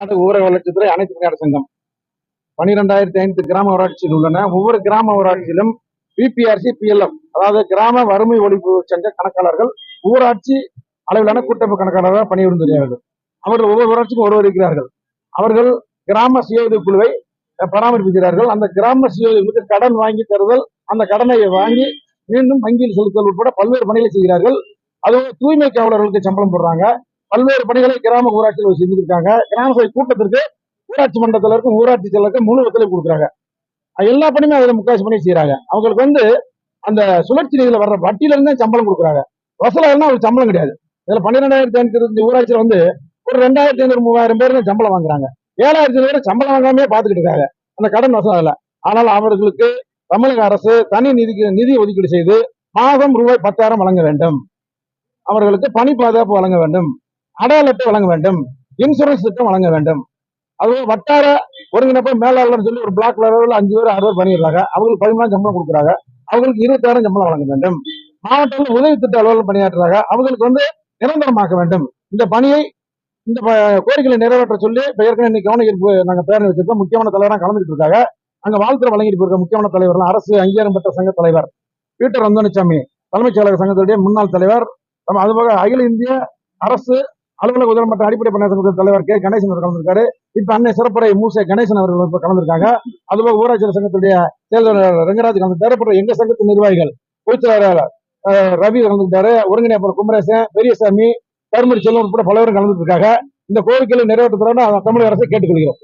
கர்நாடக ஊரக வளர்ச்சித்துறை அனைத்து பணியாளர் சங்கம். பனிரெண்டாயிரத்தி ஐநூறு கிராம ஊராட்சியில் உள்ளன. ஒவ்வொரு கிராம ஊராட்சியிலும் பிபிஆர்சி பிஎல்எம் அதாவது கிராம வறுமை ஒழிப்பு சங்க கணக்காளர்கள் ஊராட்சி அளவிலான கூட்டமைப்பு கணக்காளராக பணிபுரிந்துள்ளார்கள் அவர்கள் ஒவ்வொரு ஊராட்சிக்கும் ஒருவர் இருக்கிறார்கள். அவர்கள் கிராம சுயோதவி குழுவை பராமரிப்பிக்கிறார்கள் பராமரிப்புகிறார்கள் அந்த கிராம சுயோதவிக்கு கடன் வாங்கி தருதல் அந்த கடனை வாங்கி மீண்டும் வங்கியில் செலுத்தல் உட்பட பல்வேறு பணிகளை செய்கிறார்கள். அதுவும் தூய்மை காவலர்களுக்கு சம்பளம் போடுறாங்க. பல்வேறு பணிகளை கிராம ஊராட்சியில் செஞ்சுருக்காங்க கிராம சபை கூட்டத்திற்கு ஊராட்சி மன்றத்தில் இருக்கும் ஊராட்சி செயலருக்கு முழு ஒத்துழைப்பு கொடுக்குறாங்க. எல்லா பணியுமே அதில் முக்காசி பண்ணி செய்யறாங்க அவங்களுக்கு வந்து அந்த சுழற்சி நிதியில் வர்ற வட்டியிலிருந்தே சம்பளம் கொடுக்குறாங்க. வசூலாயிருந்தா அவங்களுக்கு சம்பளம் கிடையாது. இதில் பன்னிரெண்டாயிரத்தி ஐநூத்தி இருபத்தஞ்சு ஊராட்சியில் வந்து ஒரு ரெண்டாயிரத்தி ஐநூறு மூவாயிரம் பேர் சம்பளம் வாங்குறாங்க. ஏழாயிரத்தி பேர் சம்பளம் வாங்காமே பார்த்துக்கிட்டு இருக்காங்க. அந்த கடன் வசூல் இல்லை ஆனால் அவர்களுக்கு தமிழக அரசு தனி நிதிக்கு நிதி ஒதுக்கீடு செய்து மாதம் ரூபாய் பத்தாயிரம் வழங்க வேண்டும். அவர்களுக்கு பணி பாதுகாப்பு வழங்க வேண்டும். அடையாள அட்டை வழங்க வேண்டும். இன்சூரன்ஸ் திட்டம் வழங்க வேண்டும். அது வட்டார ஒருங்கிணைப்பு மேலாளர்னு சொல்லி ஒரு பிளாக் லெவலில் அஞ்சு பேர் ஆறு பேர் பண்ணிடுறாங்க. அவங்களுக்கு பதிமூணு சம்பளம் கொடுக்குறாங்க. அவங்களுக்கு இருபத்தாயிரம் சம்பளம் வழங்க வேண்டும். மாவட்டத்தில் உதவி திட்ட அலுவலர் பணியாற்றுறாங்க. அவங்களுக்கு வந்து நிரந்தரமாக்க வேண்டும். இந்த பணியை இந்த கோரிக்கைகளை நிறைவேற்ற சொல்லி இப்போ ஏற்கனவே இன்னைக்கு கவன ஈர்ப்பு பேரணி வச்சிருக்கோம். முக்கியமான தலைவராக கலந்துட்டு இருக்காங்க. அங்கே வாழ்த்து வழங்கிட்டு இருக்க முக்கியமான தலைவர்கள் அரசு அங்கீகாரம் பெற்ற சங்க தலைவர் பீட்டர் ரந்தனிசாமி தலைமைச் செயலக சங்கத்துடைய முன்னாள் தலைவர் அது அதுபோக அகில இந்திய அரசு அலுவலக உதவி மற்றும் அடிப்படை பணியாளர் தலைவர் கே. கணேசன் அவர் கலந்திருக்காரு. இப்ப அன்னை சிறப்புரை மூசே கணேசன் அவர்கள் இப்ப கலந்திருக்காங்க. அதுபோக ஊராட்சி சங்கத்துடைய செயலாளர் ரங்கராஜ் கலந்துட்டாரு அப்புறம் எங்க சங்கத்து நிர்வாகிகள்? பொதுச்செயலாளர் அஹ், ரவி கலந்துட்டாரு ஒருங்கிணைப்பாளர் குமரேசன் பெரியசாமி கருமரி செல்வம் உட்பட பலரும் கலந்துருக்காங்க இந்த கோரிக்கைகளை நிறைவேற்றுறோம்னு தமிழக அரசை கேட்டுக்கொள்கிறோம்.